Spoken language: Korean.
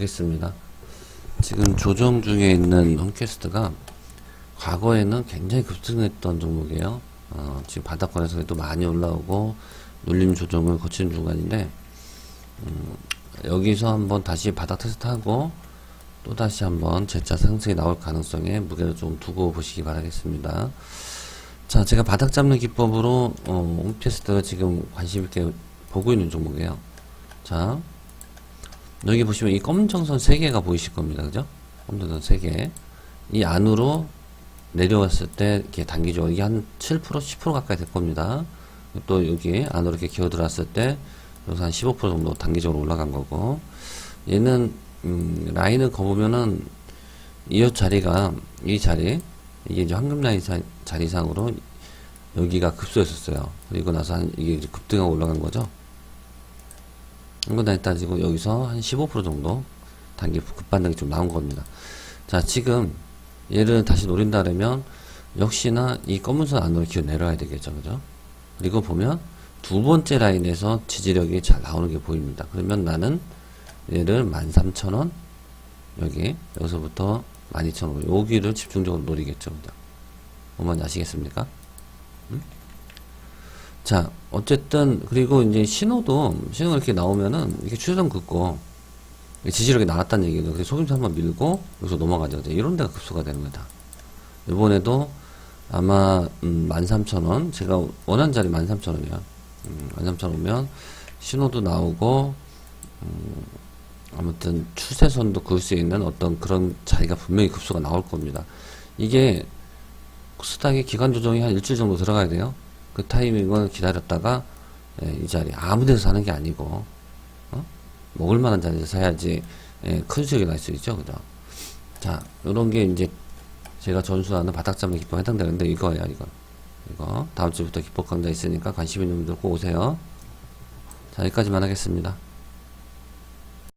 보겠습니다. 지금 조정 중에 있는 홈캐스트가 과거에는 굉장히 급등했던 종목이에요. 어, 지금 바닥권에서 도 많이 올라오고 눌림 조정을 거치는 중간인데 음, 여기서 한번 다시 바닥 테스트하고 또 다시 한번 재차 상승이 나올 가능성에 무게를 좀 두고 보시기 바라겠습니다. 자, 제가 바닥 잡는 기법으로 어, 홈캐스트가 지금 관심 있게 보고 있는 종목이에요. 자, 여기 보시면 이 검정선 3개가 보이실 겁니다. 그죠? 검정선 3개. 이 안으로 내려왔을 때 이렇게 단기적으로 이게 한 7% 10% 가까이 될 겁니다. 또 여기 안으로 이렇게 기어 들어왔을 때 여기서 한 15% 정도 단기적으로 올라간 거고 얘는 음, 라인을 거보면은 이 자리가 이 자리 이게 이제 황금 라인 자, 자리상으로 여기가 급소했었어요. 그리고 나서 한 이게 급등하고 올라간 거죠. 이거 다 따지고 여기서 한 15% 정도 단기 급반등이 좀 나온 겁니다. 자, 지금 얘를 다시 노린다 그러면 역시나 이 검은 선 안으로 기어 내려와야 되겠죠. 그죠? 그리고 보면 두 번째 라인에서 지지력이 잘 나오는 게 보입니다. 그러면 나는 얘를 13,000원 여기 여기서부터 12,000원 여기를 집중적으로 노리겠죠. 그죠? 어머니 아시겠습니까? 음? 자, 어쨌든, 그리고 이제 신호도, 신호가 이렇게 나오면은, 이렇게 추세선 긋고, 지지력이 나왔다는 얘기도, 그래서 소금수 한번 밀고, 여기서 넘어가죠. 이런 데가 급소가 되는 거다. 이번에도 아마, 음, 13,000원, 제가 원한 자리 13,000원이야. 음, 13,000원이면, 신호도 나오고, 음, 아무튼 추세선도 그을 수 있는 어떤 그런 자리가 분명히 급소가 나올 겁니다. 이게, 코스닥의 기간 조정이 한 일주일 정도 들어가야 돼요. 그 타이밍을 기다렸다가 예, 이 자리 아무 데서 사는 게 아니고 어? 먹을 만한 자리에서 사야지 예, 큰 수익이 날 수 있죠 그죠? 자 요런 게 이제 제가 전수하는 바닥 잡는 기법 해당되는데 이거야 이거. 이거. 다음 주부터 기법 강좌 있으니까 관심 있는 분들 꼭 오세요. 자 여기까지만 하겠습니다